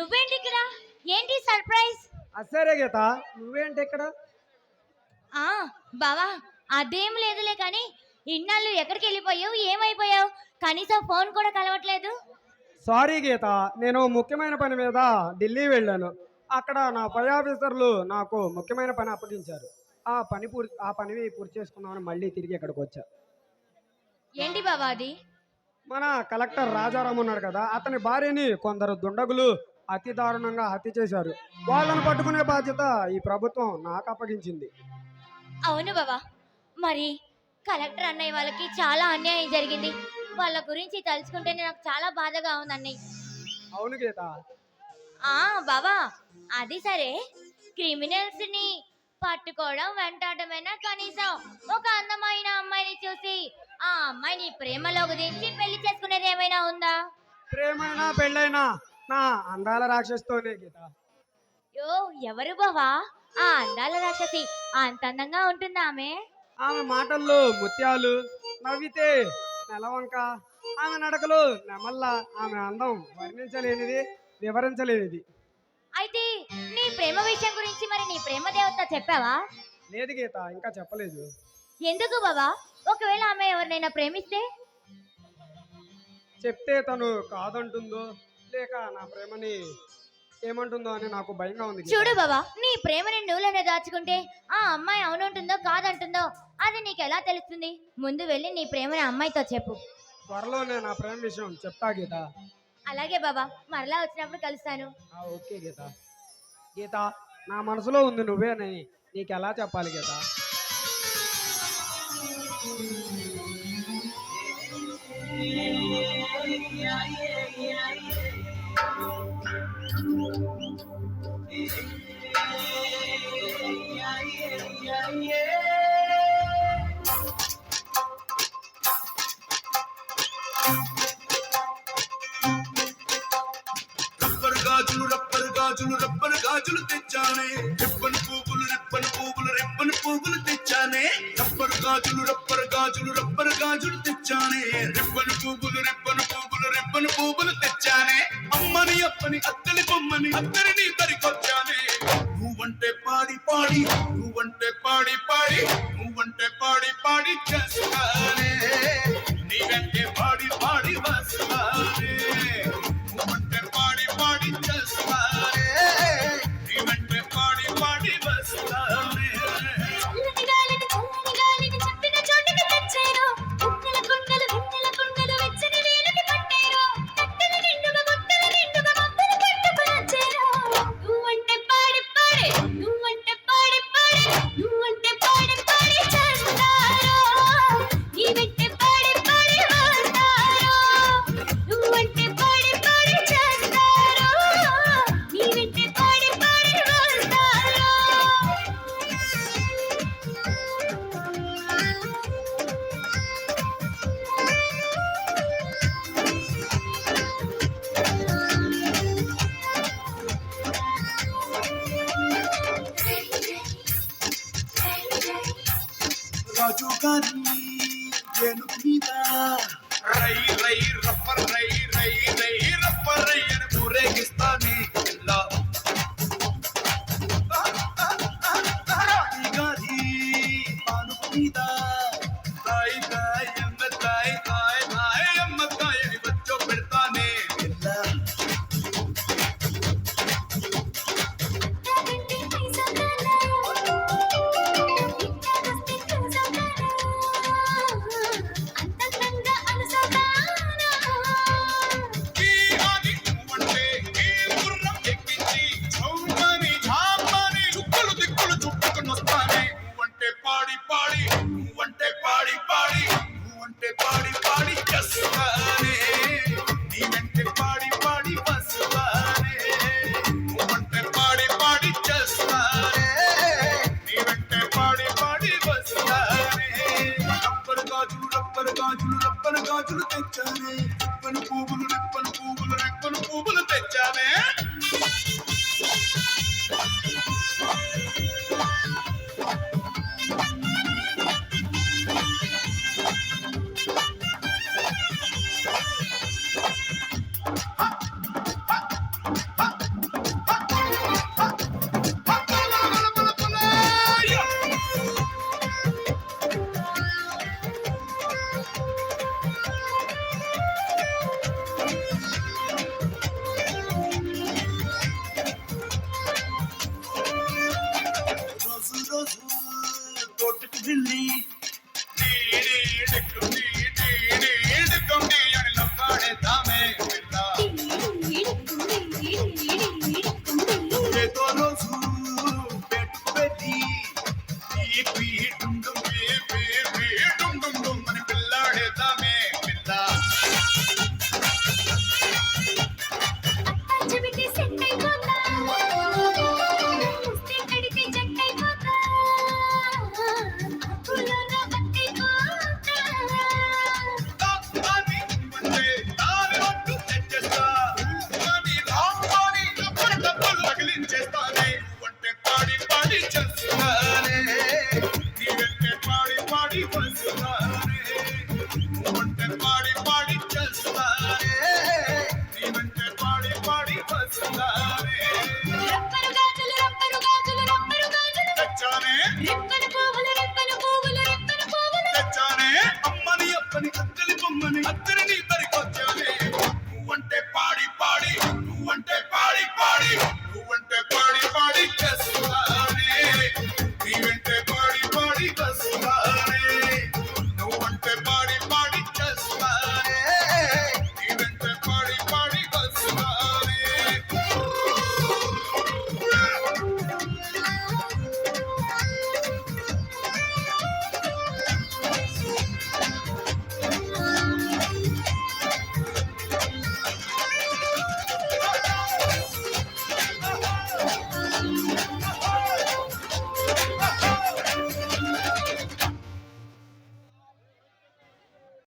నువ్వేంటి ఇక్కడ ఏంటి సర్ప్రైజ్? అసరే గీత నువ్వేంటి ఇక్కడ? ఆ బావా అదేం లేదులే కానీ ఇన్నాళ్ళు ఎక్కడికి వెళ్ళిపోయావు? ఏమైపోయావు? కనీసం ఫోన్ కూడా కలవట్లేదు. సారీ గీత నేను ముఖ్యమైన పని మీద ఢిల్లీ వెళ్ళాను. అక్కడ నా పై ఆఫీసర్లు నాకు ముఖ్యమైన పని అప్పగించారు. ఆ పని పూర్తి ఆ పని పూర్తి చేసుకుందామని మళ్ళీ తిరిగి ఇక్కడికి వచ్చా. ఏంటి బావా అది? మన కలెక్టర్ రాజారాం ఉన్నాడు కదా అతని భార్యని కొందరు దుండగులు అతి దారుణంగా హత్య చేశారు. వాళ్ళని పట్టుకునే బాధ్యత ఈ ప్రభుత్వం నాకు అప్పగించింది. అవును బావా. మరి కలెక్టర్ అన్నయ్య వాళ్ళకి చాలా అన్యాయం జరిగింది. వాళ్ళ గురించి తలుచుకుంటేనే నాకు చాలా బాధగా ఉంది అన్నయ్య. అవును గీత. ఆ బావా. అది సరే. క్రిమినల్స్ని పట్టుకోవడం వెంటాడమైనా కనీసం ఒక అందమైన అమ్మాయిని చూసి ఆ అమ్మాయిని ప్రేమలోకి దించి పెళ్ళి చేసుకునేది ఏమైనా ఉందా? ప్రేమైనా పెళ్ళైనా? నా అందాల రాక్షస్తోనే గీత. యో ఎవరు బావా? ఆ అందాల రాక్షసి అంత అందంగా ఉంటుందా ఆమె? ఆమె మాటల్లో ముత్యాలు నవ్వితే నెలవంక ఆమె నడకలు నెమల్ల ఆమె అందం వర్ణించలేనిది వివరించలేనిది. అయితే నీ ప్రేమ విషయం గురించి మరి నీ ప్రేమ దేవత చెప్పావా? లేదు గీత ఇంకా చెప్పలేదు. ఎందుకు బావా? ఒకవేళ ఆమె ఎవరినైనా ప్రేమిస్తే? చెప్తే తను కాదంటుందో? లేక నా ప్రేమని ఏమంటుందో అని నాకు భయంగా ఉంది గీత. చూడు బావా నీ ప్రేమని నువ్వులోనే దాచుకుంటే ఆ అమ్మాయి అవునుంటుందో కాదంటుందో అది నీకు ఎలా తెలుస్తుంది? ముందు వెళ్ళి నీ ప్రేమని అమ్మాయితో చెప్పు. త్వరలోనే నా ప్రేమ విషయం చెప్తా గీత. అలాగే బాబా మరలా వచ్చినప్పుడు కలుస్తాను. ఆ, ఓకే గీత. గీత నా మనసులో ఉంది నువ్వేనని నీకు ఎలా చెప్పాలి గీత? గాజులు రబ్బర్ గాజులు రబ్బర్ గాజులు తెచ్చానే. రెప్పని పువ్వులు రిబ్బన్ పువ్వులు రిబ్బన్ పువ్వులు తెచ్చానే. రబ్బర్ గాజులు రబ్బర్ తెచ్చానే. అమ్మని అప్పని అత్తని బొమ్మని అత్తరిని తరికొచ్చానే. నువ్వంటే పాడి పాడి నువ్వంటే పాడి పాడి నువ్వంటే పాడి పాడి చేస్తానే. నీవంటే పాడి పాడి వస్తా రాజు గారి ఏనుగు మీద. రై రై రప్ప రై రై రై రప్ప రై అని ఊరేగిస్తానే. যাবে